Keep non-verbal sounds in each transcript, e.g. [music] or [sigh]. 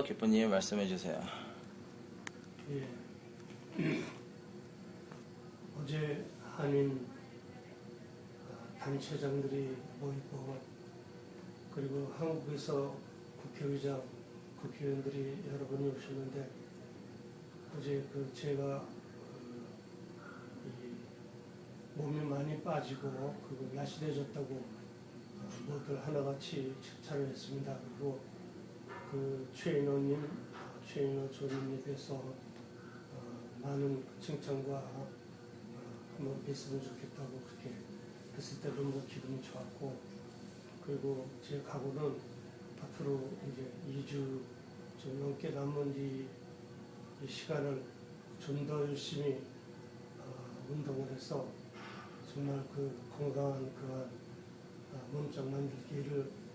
기쁘님 말씀해 주세요. 예. [clears throat] 어제 한인 어, 단체장들이 모이고 그리고 한국에서 국회의장, 국회의원들이 여러 분이 오셨는데 어제 그 제가 어, 이 몸이 많이 빠지고 그리고 날씬해졌다고 어, 모두 하나같이 칭찬을 했습니다. 그리고 그 최인호님, 최인호 조님에 대해서 어, 많은 칭찬과 어, 한번 뵀으면 좋겠다고 그렇게 했을 때 너무 기분이 좋았고 그리고 제 각오는 앞으로 이제 2주 좀 넘게 남은 이, 이 시간을 좀 더 열심히 어, 운동을 해서 정말 그 건강한 그한 어, 몸짱 만들기를 어,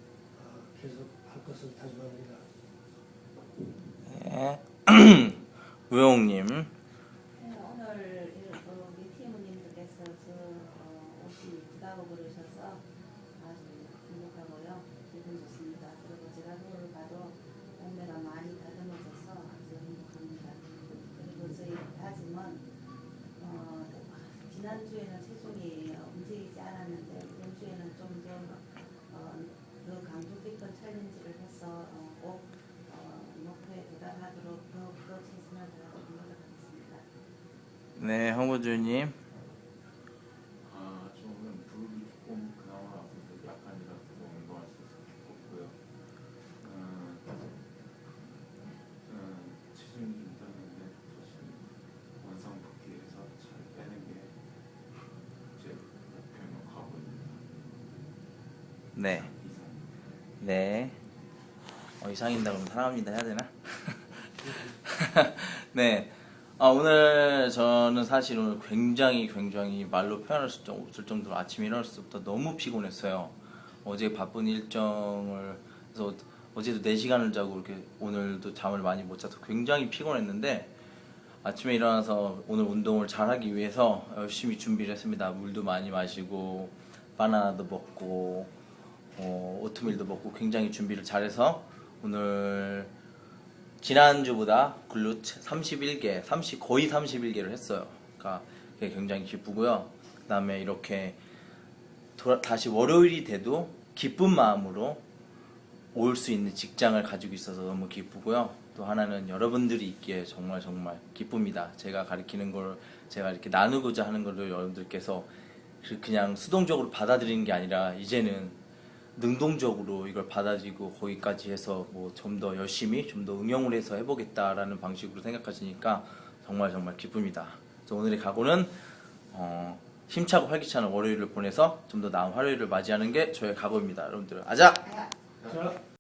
계속 할 것을 다짐합니다. 네. [clears throat] 우영님, 네, 오늘 그 미티무님들께서 저 어, 옷이 예쁘다고 그러셔서 아주 행복하고요. 기분 좋습니다. 그리고 제가 그걸 봐도 몸매가 많이 다듬어져서 아주 행복합니다. 그리고 저희 다짐은 어, 지난주에는 체중이 움직이지 않았는데 이번 주에는 좀더 어, 더 강도 깊은 챌린지를 해서 어, 꼭 어, 목표에 도달하도록 더욱더 최선을 다하도록 노력하겠습니다. 네, 홍보주님, 아, 저는 부르기 조금 그나마 아픈데 약간이라도 운동할 수 있어서 기뻤고요. 음, 음, 체중이 좀 떴는데 사실 원상 복귀해서 잘 빼는 게제 목표는 가고입니다. 네, 이상. 네. 어, 이상인다 그러면 사랑합니다 해야 되나? [laughs] 네. 아, 오늘 저는 사실 오늘 굉장히 굉장히 말로 표현할 수 없을 정도로 아침에 일어났을 때부터 너무 피곤했어요. 어제 바쁜 일정을 그래서 어제도 4시간을 자고 이렇게 오늘도 잠을 많이 못 자서 굉장히 피곤했는데 아침에 일어나서 오늘 운동을 잘하기 위해서 열심히 준비를 했습니다. 물도 많이 마시고 바나나도 먹고 어, 오트밀도 먹고 굉장히 준비를 잘해서 오늘 지난주보다 글루트 31개, 30 거의 31개를 했어요. 그러니까 그게 굉장히 기쁘고요. 그 다음에 이렇게 돌아- 다시 월요일이 돼도 기쁜 마음으로 올 수 있는 직장을 가지고 있어서 너무 기쁘고요. 또 하나는 여러분들이 있기에 정말 정말 기쁩니다. 제가 가르치는 걸 제가 이렇게 나누고자 하는 걸로 여러분들께서 그- 그냥 수동적으로 받아들이는 게 아니라 이제는 능동적으로 이걸 받아들이고 거기까지 해서 뭐 좀 더 열심히 좀 더 응용을 해서 해보겠다라는 방식으로 생각하시니까 정말 정말 기쁩니다. 그래서 오늘의 각오는 어, 힘차고 활기차는 월요일을 보내서 좀 더 나은 화요일을 맞이하는 게 저의 각오입니다. 여러분들 아자! 자,